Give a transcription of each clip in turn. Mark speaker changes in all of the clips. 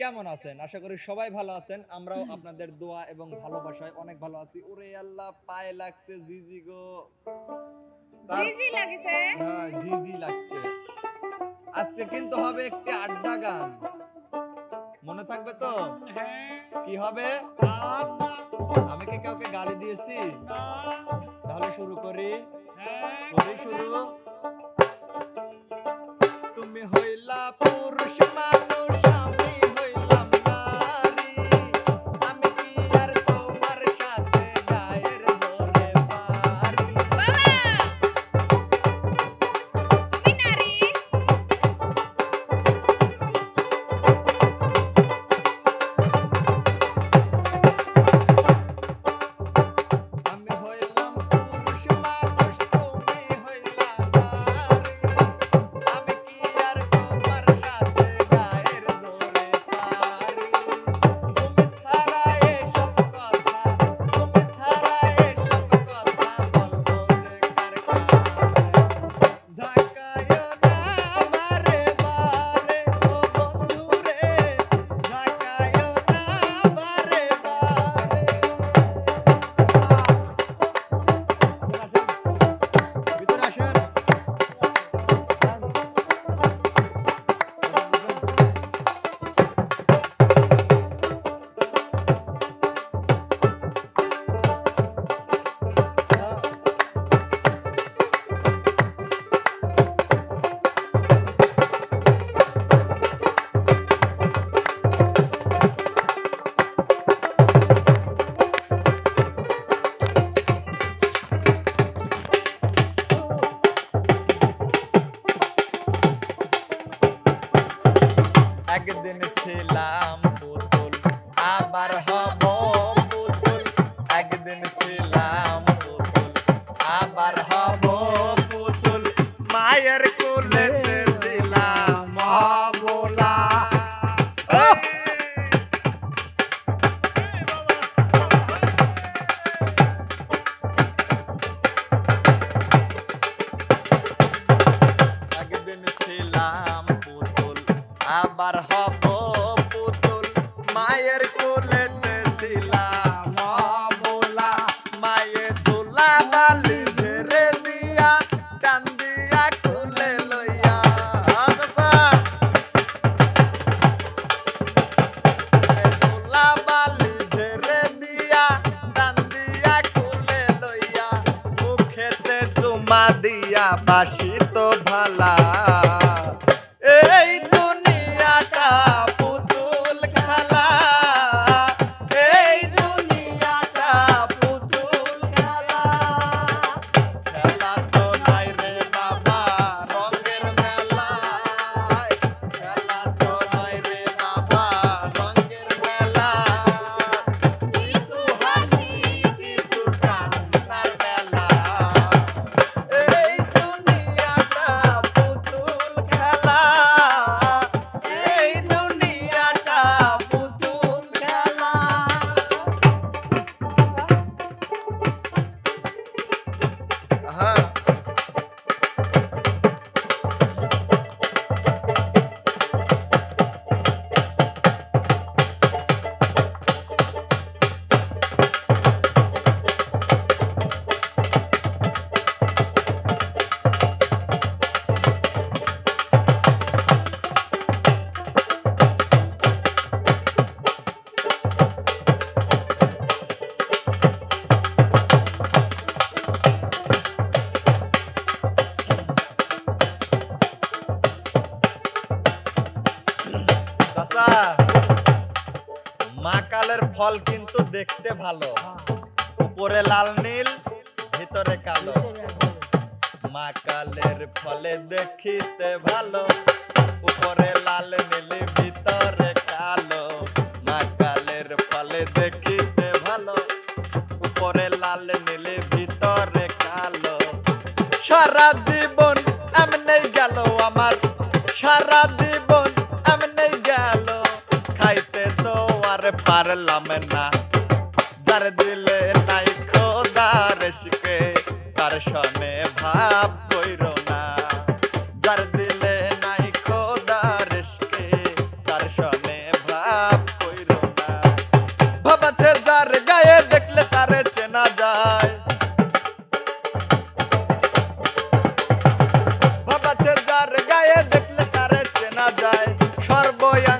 Speaker 1: কেমন আছেন? আশা করি সবাই ভালো আছেন। আমরাও আপনাদের দোয়া এবং ভালোবাসায় অনেক ভালো আছি। ওরে আল্লাহ পায়ে লাগছে জিজি গো। জিজি
Speaker 2: লাগিছে?
Speaker 1: হ্যাঁ জিজি লাগছে। আজকে কিন্তু হবে একটি আড্ডা গান। মনে থাকবে তো? কি হবে? আমি কি কাউকে গালি দিয়েছি? তাহলে শুরু করি। করি শুরু। তুমি হইলা পুরুষ মানুষ একদিন ছিলাম পুতুল। আবার হব মুখেতে চুমা দিয়া বাসি তো ভালা। ফল কিন্তু দেখতে ভালো। উপরে লাল, নীল, ভিতরে কালো। মা কালের ফলে দেখিতে ভালো। উপরে লাল, নীল, ভিতরে কালো। মা কালের ফলে দেখিতে ভালো। উপরে লাল, নীল, ভিতরে কালো। সারা জীবন এমনি গেল আমার। সারা জীবন পারলাম না। যার দিলে তাই খোদার শিখে, তার সনে ভাব কইর না। যার দিলে নাই খোদার শিখে, তার সনে ভাব কইর না। ভাবাছে যার গায়ে দেখলে তারে চেনা যায়। ভাবাছে যার গায়ে দেখলে তারে চেনা যায়। সর্বয়া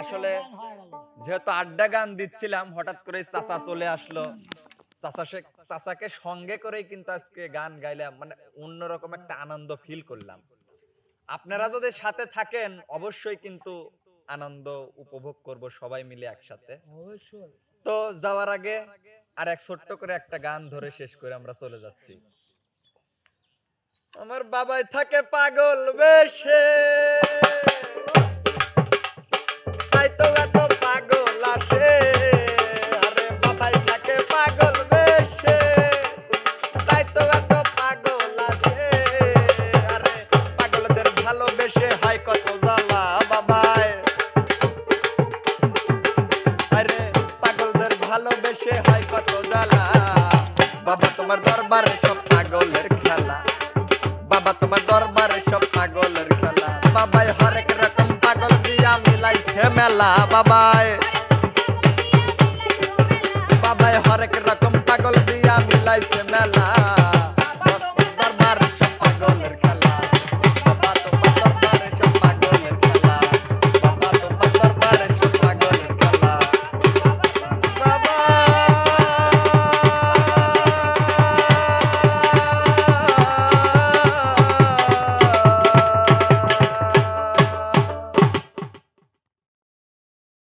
Speaker 1: আসলে যেহেতু আড্ডা গান দিচ্ছিলাম হঠাৎ করে চাচা চলে আসলো। চাচা সে চাচাকে সঙ্গে করেই কিন্তু আজকে গান গাইলাম মানে অন্যরকম একটা আনন্দ ফিল করলাম। আপনারা যদি সাথে থাকেন অবশ্যই কিন্তু আনন্দ উপভোগ করব সবাই মিলে একসাথে। তো যাওয়ার আগে আর এক ছোট্ট করে একটা গান ধরে শেষ করে আমরা চলে যাচ্ছি। আমার বাবাই থাকে পাগল বেশে। ভালোবেসে হয় কত জ্বালা বাবা তোমার দরবারে সব পাগলের খেলা। বাবা তোমার দরবারে সব পাগলের খেলা মেলা বাবাই।